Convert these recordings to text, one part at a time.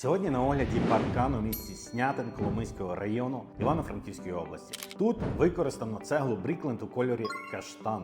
Сьогодні на огляді паркан у місті Снятин Коломийського району Івано-Франківської області. Тут використано цеглу Брікленд у кольорі каштан.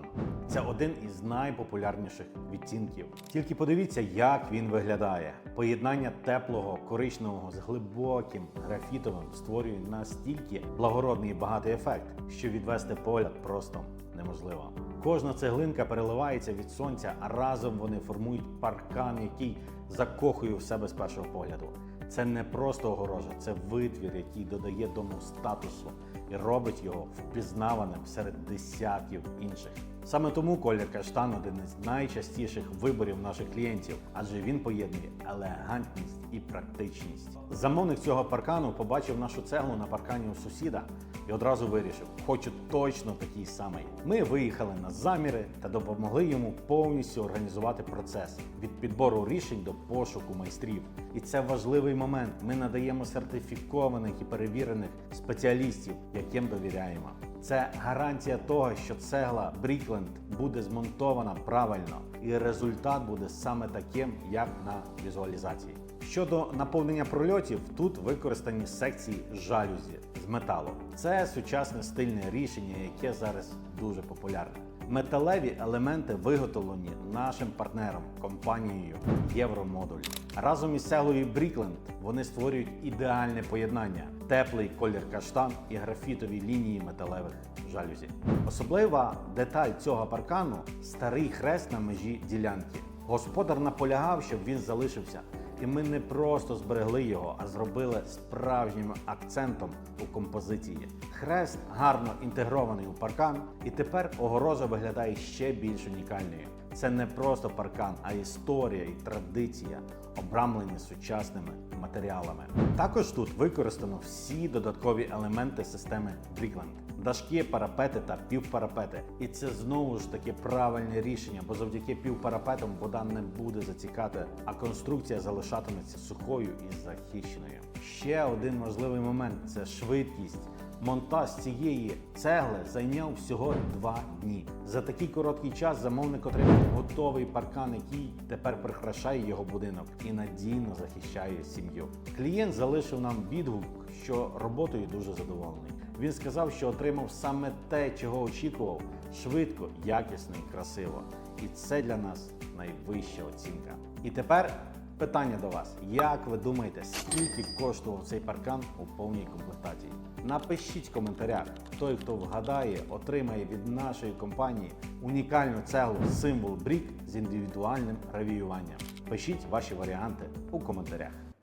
Це один із найпопулярніших відтінків. Тільки подивіться, як він виглядає. Поєднання теплого коричневого з глибоким графітовим створює настільки благородний і багатий ефект, що відвести погляд просто неможливо. Кожна цеглинка переливається від сонця, а разом вони формують паркан, який закохує в себе з першого погляду. Це не просто огорожа, це витвір, який додає дому статусу і робить його впізнаваним серед десятків інших. Саме тому колір каштан один із найчастіших виборів наших клієнтів, адже він поєднує елегантність і практичність. Замовник цього паркану побачив нашу цеглу на паркані у сусіда і одразу вирішив: хочу точно такий самий. Ми виїхали на заміри та допомогли йому повністю організувати процес від підбору рішень до пошуку майстрів. І це важливий момент. Ми надаємо сертифікованих і перевірених спеціалістів, яким довіряємо. Це гарантія того, що цегла Брікленд буде змонтована правильно, і результат буде саме таким, як на візуалізації. Щодо наповнення прольотів, тут використані секції жалюзі з металу. Це сучасне стильне рішення, яке зараз дуже популярне. Металеві елементи виготовлені нашим партнером компанією Євромодуль. Разом із цеглою Брікленд вони створюють ідеальне поєднання: теплий колір каштан і графітові лінії металевих жалюзі. Особлива деталь цього паркану старий хрест на межі ділянки. Господар наполягав, щоб він залишився. І ми не просто зберегли його, а зробили справжнім акцентом у композиції. Хрест гарно інтегрований у паркан, і тепер огорожа виглядає ще більш унікальною. Це не просто паркан, а історія і традиція, обрамлені сучасними матеріалами. Також тут використано всі додаткові елементи системи Брікленд. Дашки, парапети та півпарапети. І це знову ж таки правильне рішення, бо завдяки півпарапетам вода не буде зацікати, а конструкція залишатиметься сухою і захищеною. Ще один важливий момент це швидкість. Монтаж цієї цегли зайняв всього два дні. За такий короткий час замовник отримав готовий паркан, який тепер прикрашає його будинок і надійно захищає сім'ю. Клієнт залишив нам відгук, що роботою дуже задоволений. Він сказав, що отримав саме те, чого очікував: швидко, якісно і красиво. І це для нас найвища оцінка. І тепер питання до вас: як ви думаєте, скільки коштував цей паркан у повній комплектації? Напишіть в коментарях. Той, хто вгадає, отримає від нашої компанії унікальну цеглу символ брік з індивідуальним ревіюванням. Пишіть ваші варіанти у коментарях.